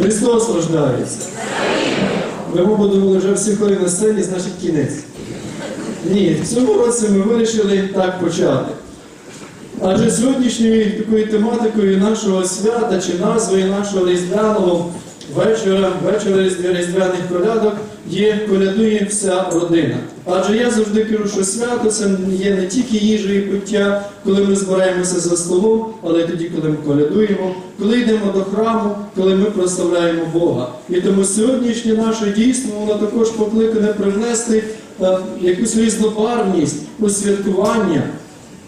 Христос рождається. Ви, мабуть, думали, вже всі хорі на сцені, значить кінець. Ні, в цьому році ми вирішили так почати. Адже сьогоднішньою такою тематикою нашого свята чи назвою нашого різдвяного вечора, вечора різдвяних колядок є колядує вся родина. Адже я завжди кажу, що свято це є не тільки їжа і пиття, коли ми збираємося за столом, але й тоді, коли ми колядуємо, коли йдемо до храму, коли ми прославляємо Бога. І тому сьогоднішнє наше дійство воно також покликане привнести е, якусь різнобарвність у святкування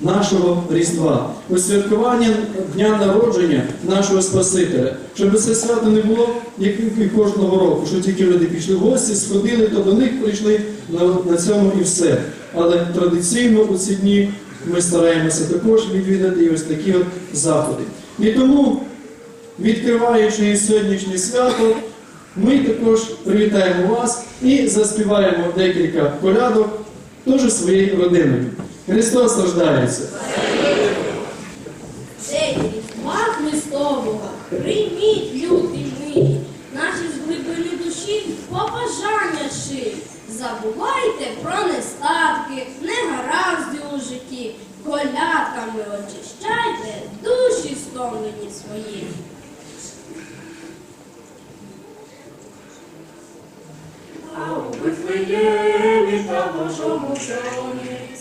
нашого Різдва, у святкування дня народження нашого Спасителя, щоб це свято не було як і кожного року, що тільки люди пішли в гості, сходили, то до них прийшли на, на цьому і все. Але традиційно у ці дні ми стараємося також відвідати і ось такі от заходи. І тому, відкриваючи сьогоднішнє свято, ми також привітаємо вас і заспіваємо декілька колядок теж своєю родиною. Христос рождається. День Різдва Христового, прийміть люди наші з глибини душі побажання ши. Забувайте про нестатки, негаразди у житті, колядками очищайте душі стомлені свої. А у Вифлеємі та Божому троні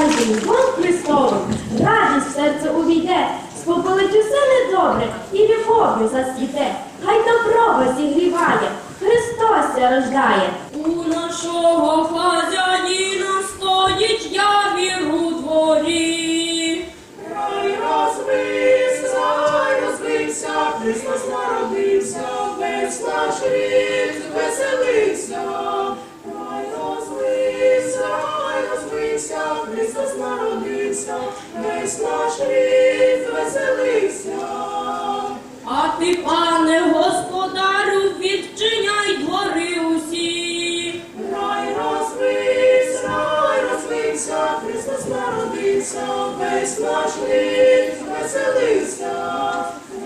Хай Бог Христовим, радість в серце увійде, спопилить усе недобре і любов'ю засвіте. Хай добро зігріває, Христос ся рождає. У нашого хазяїна стоїть явір у дворі. Рай розвився, рай розвився, Христос народився, весь наш рід веселився. Розвився, Христос народився, весь наш рід веселився. А ти, пане господарю, відчиняй двори усі. Рай розвився, рай розвився, Христос народився, весь наш рід веселився.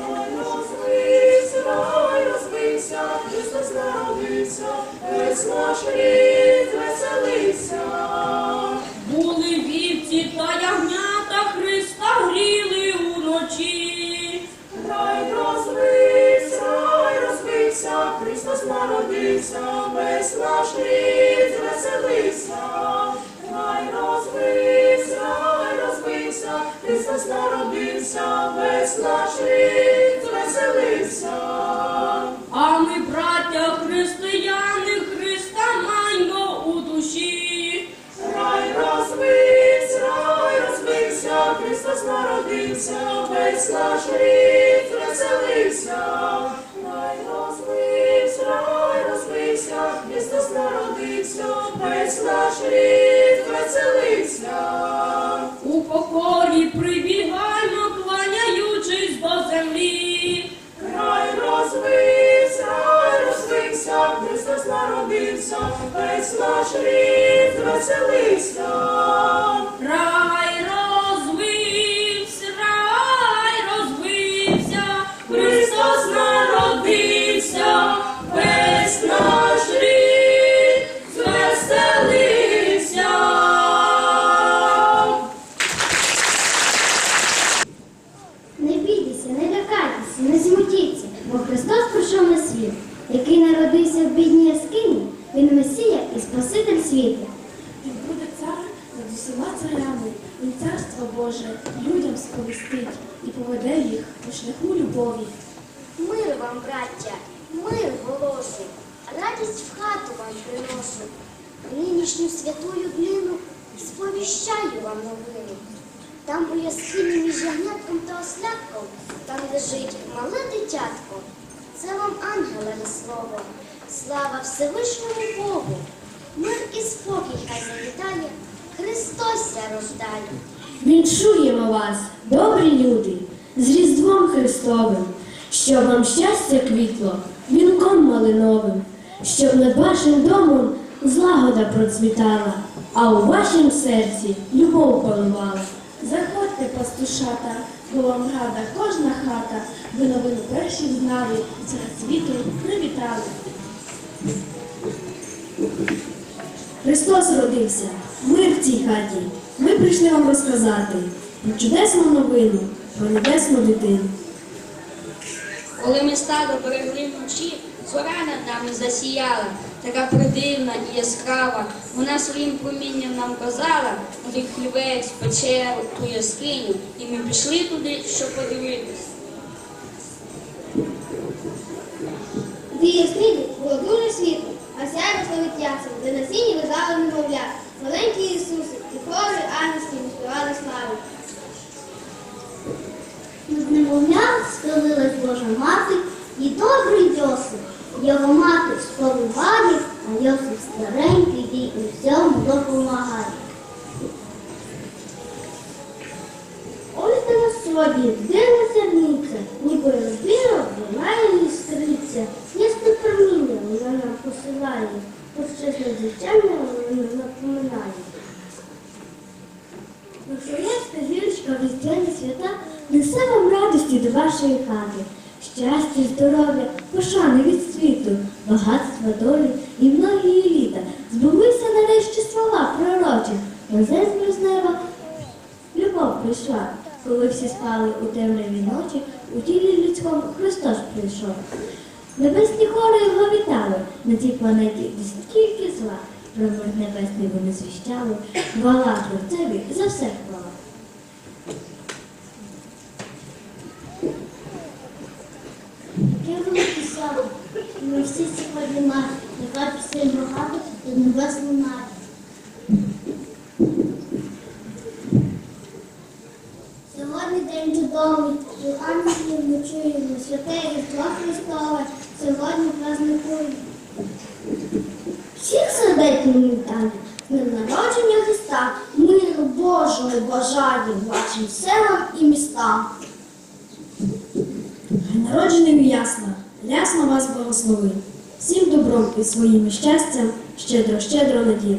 Рай розвився, рай розвився, Христос народився, весь наш рід приношу. Нинішню святую днину сповіщаю вам новину. Там у яскині між ягнятком та ослятком, там лежить мале дитятко. Це вам ангелеве слово. Слава Всевишньому Богу. Мир і спокій хай завітає, Христос ся рождає. Віншуємо вас, добрі люди, з Різдвом Христовим, щоб вам щастя квітло вінком малиновим, щоб над вашим домом злагода процвітала, а у вашім серці любов панувала. Заходьте, пастушата, бо вам рада кожна хата, ви новину перші знали, цього світу привітали. Христос родився, мир в цій хаті. Ми прийшли вам розказати про чудесну новину, про небесну дитину. Коли ми стадо берегли вночі, зоря над нами засіяла, така придивна і яскрава. Вона своїм промінням нам казала, куди хлівець, печеру, ту яскиню, і ми пішли туди, щоб подивитись. Допомагає. Ось на собі, дивна серниця, ніби розбіла, вона її стриця. Ясне проміння вона нам посилає, про щось надзвичайне вона напоминає. Вифлеємська зірочка в різдвяні свята несе вам радості до вашої хати. Щастя, здоров'я, пошани від світу, багатства долі і многії літа. Збулися нарешті слова пророчі, Мойсей з неба Любов прийшла, коли всі спали у темряві ночі, у тілі людському Христос прийшов. Небесні хори його вітали, на цій планеті стільки зла. Про мир небесний вони звіщали, хвала Творцеві за все хвала. Ми всі сьогодні маємо, яка пісень багато до небес лунає. Сьогодні день чудовий, і ангелів ми чуємо, святе Різдво Христове, сьогодні праздникуємо. Сердечним вітання, днем народження Христа, миру Божого бажаю вашим селам і містам. Народженим ясна, рясно вас благослови, всім добром і своїм щастям щедро, щедро наділи.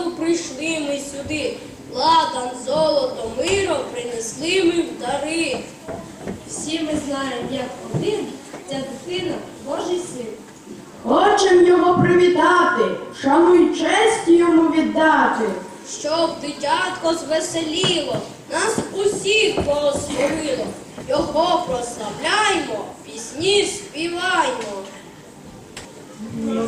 саду прийшли ми сюди, ладан, золото, миро принесли ми в дари. Всі ми знаємо, як один ця дитина Божий син. Хочем його привітати, шану й честь йому віддати. Щоб дитятко звеселіло, нас усіх благословило. Його прославляймо, пісні співаймо. На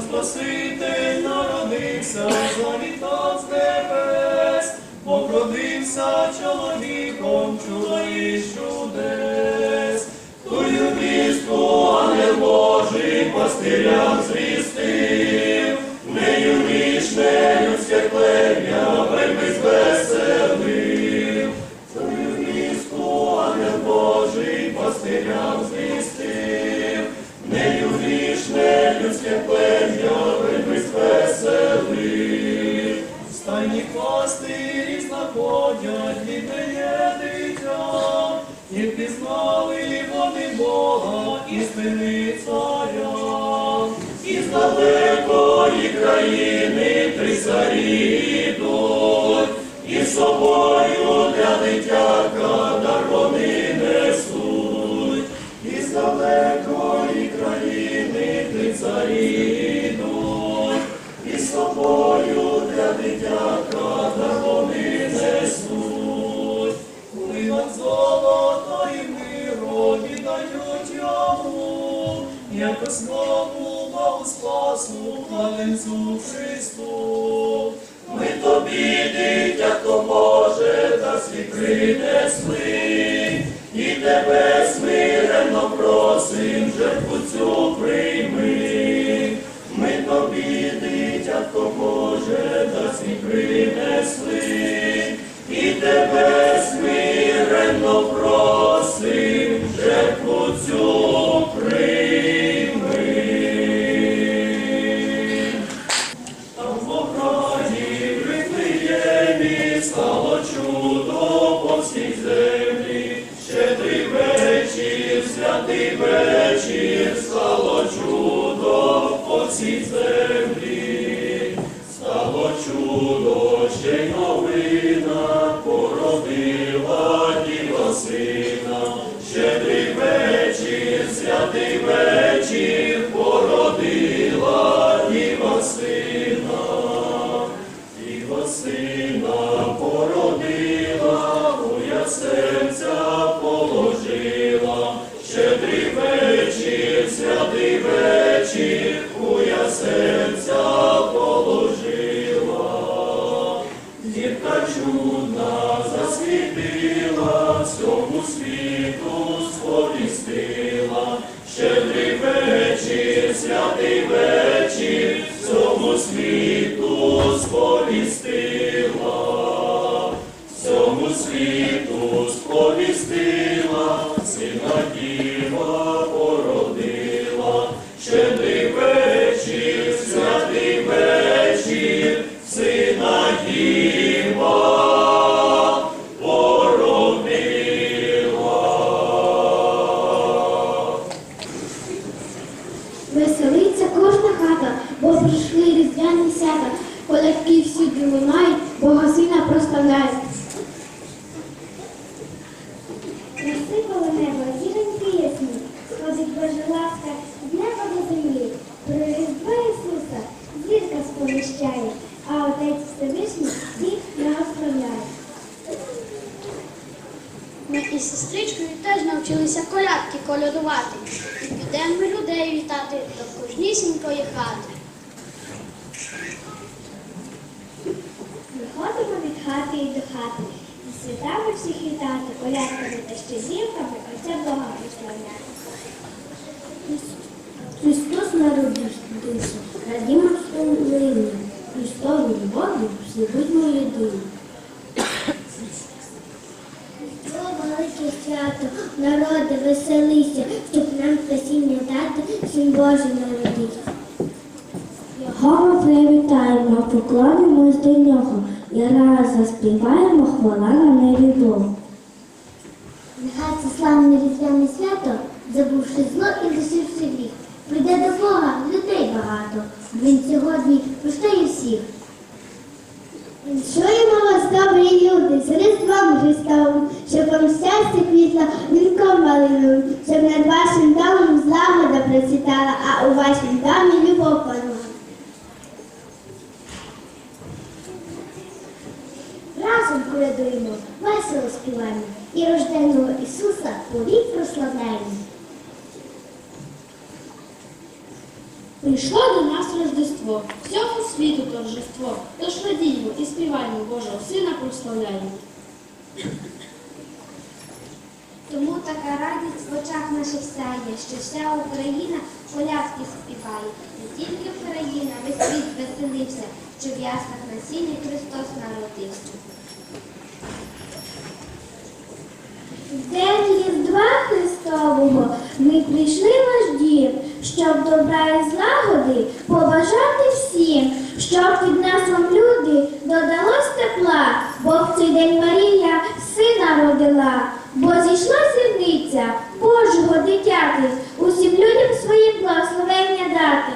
народився, завітав з небес, Покродився чоловіком, чоловіч чудес, Тою вістку, ангел Божий, пастирям звістив, нею вічне людське плем'я, вельми звеселив, Тою вістку, ангел Божий, пастирям Янське плем'я вельми веселих, стайні пастирі знаходять відає дитя, і пізнали вони Бога і істини царя, з далекої країни при царі. не спи, і тебе смиренно просим жертву цю при. Народи, веселися, щоб нам спасіння дати, син Божий народився. Його ми привітаємо, поклонимось до нього і раз заспіваємо хвала на небі Богу. Нехай це славне різдвяне свято, забувши зло і лишивши гріх, прийде до Бога людей багато. Він сьогодні прощає всіх. Віншуємо вас, добрі люди, з Різдвом Христовим, щоб вам щастя квітла вінком малиновим, щоб над вашим домом злагода процвітала, а у вашім домі любов панувала. Разом колядуємо, весело співаємо і рожденого Ісуса повік прославляємо. Прийшло до нас Рождество, всьому світу торжество. Тож радіймо і співаємо Божого Сина прославляємо. Тому така радість в очах наших сяє, що вся Україна колядки співає. Не тільки Україна, весь світ веселився, що в яснах на сіні Христос народився. В День Різдва Христового ми прийшли в ваш дім, щоб добра і злагоди побажати всім, щоб під нас люди додалось тепла, бо в цей день Марія сина родила, бо зійшла сірниця Божого дитяти, усім людям своє благословення дати.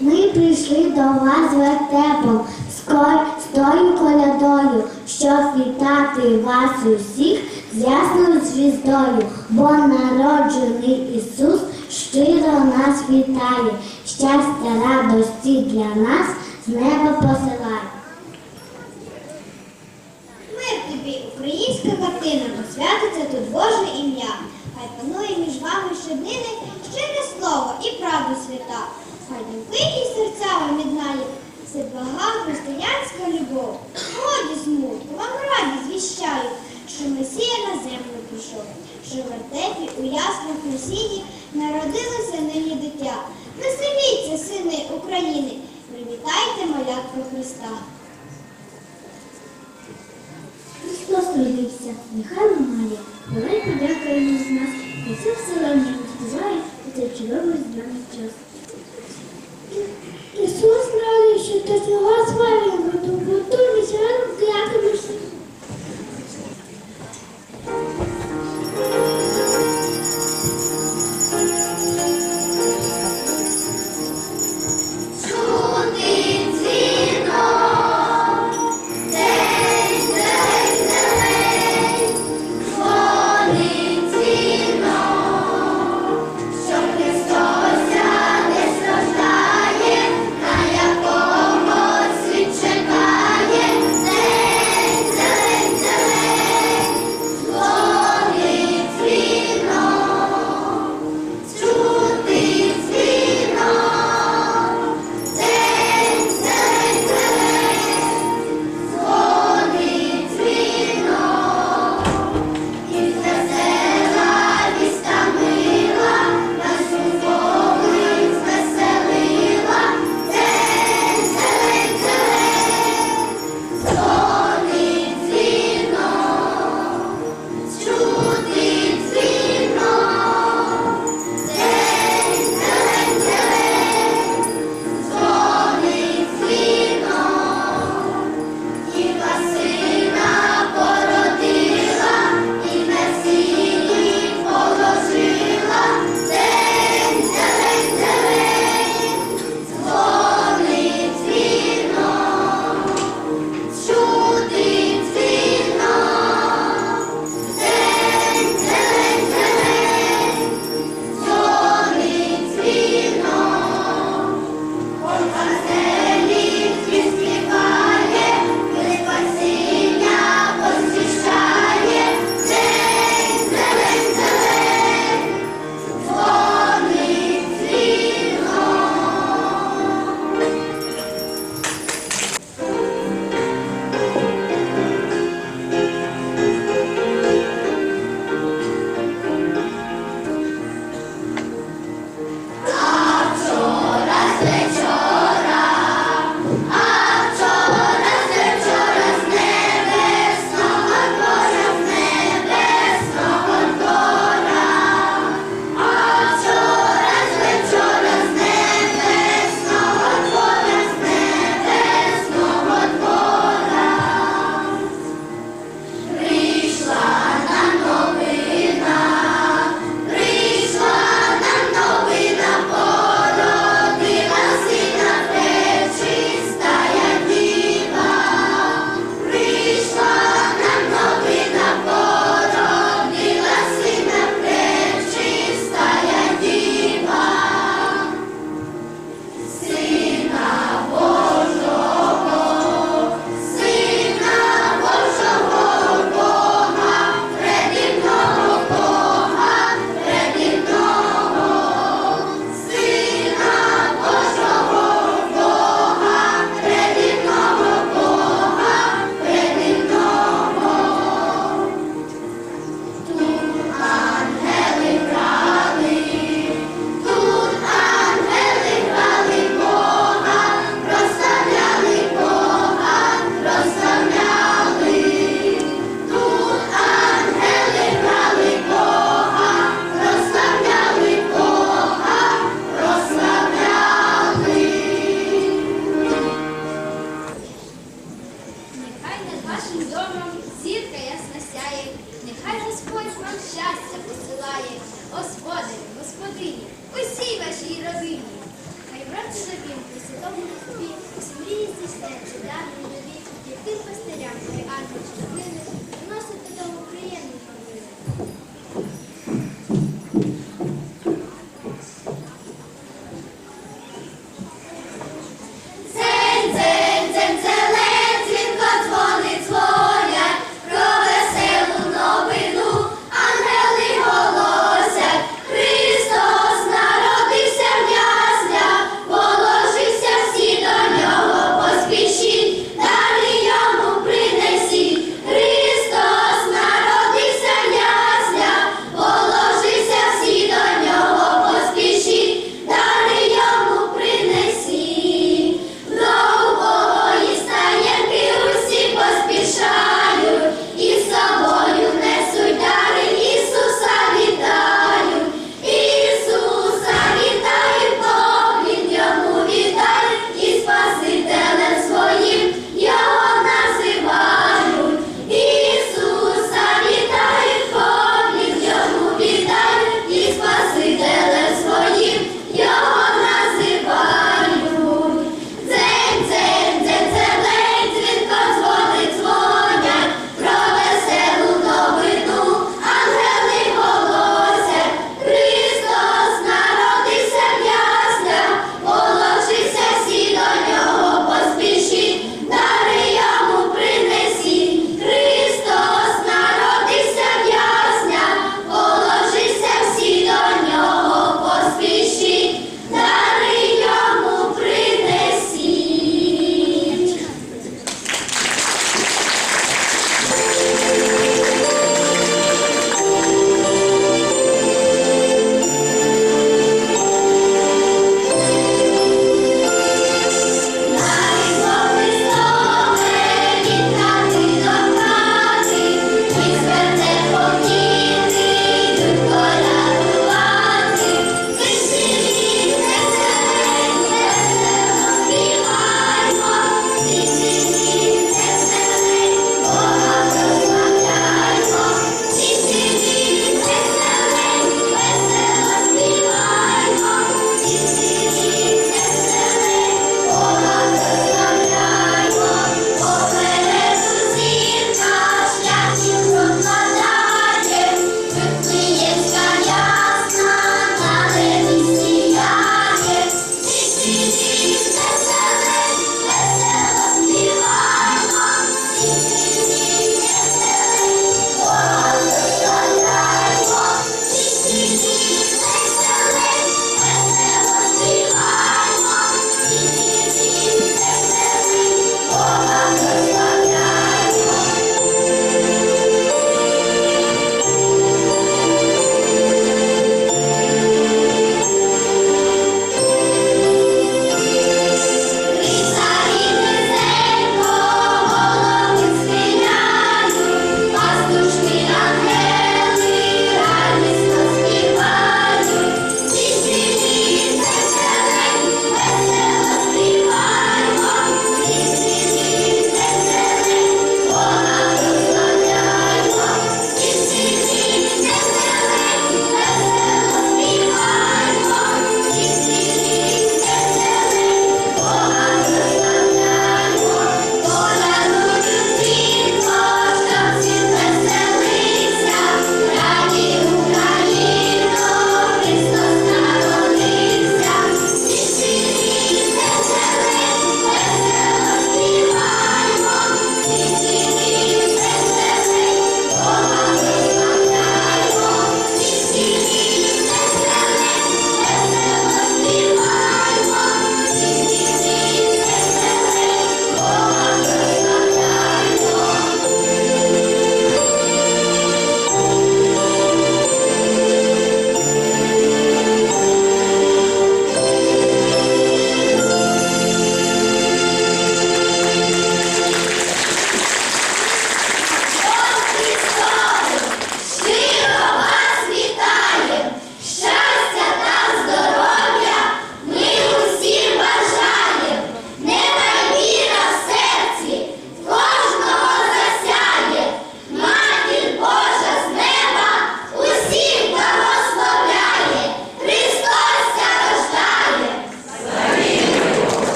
Ми прийшли до вас вертепом, скор з тою колядою, щоб вітати вас усіх з ясною звіздою, бо народжений Ісус щиро нас вітає, щастя, радості для нас з неба посилає. Мир тобі, українська картина, посвятиться тут Боже ім'я. Хай панує між вами щоднини щире слово і правда свята. Хай думки і серця вам єднає, це блага християнська любов. Годі смутку, вам радість звіщаю, що Месія на землю прийшов, що в вертепі у на сіні народилося нині дитя. Веселіться, сини України, привітайте малятку Христа. Христос родився, нехай лунає, давай подякуємо з нас, і все вселення співає у цей чудовий здравий час. Ісус радий, що ти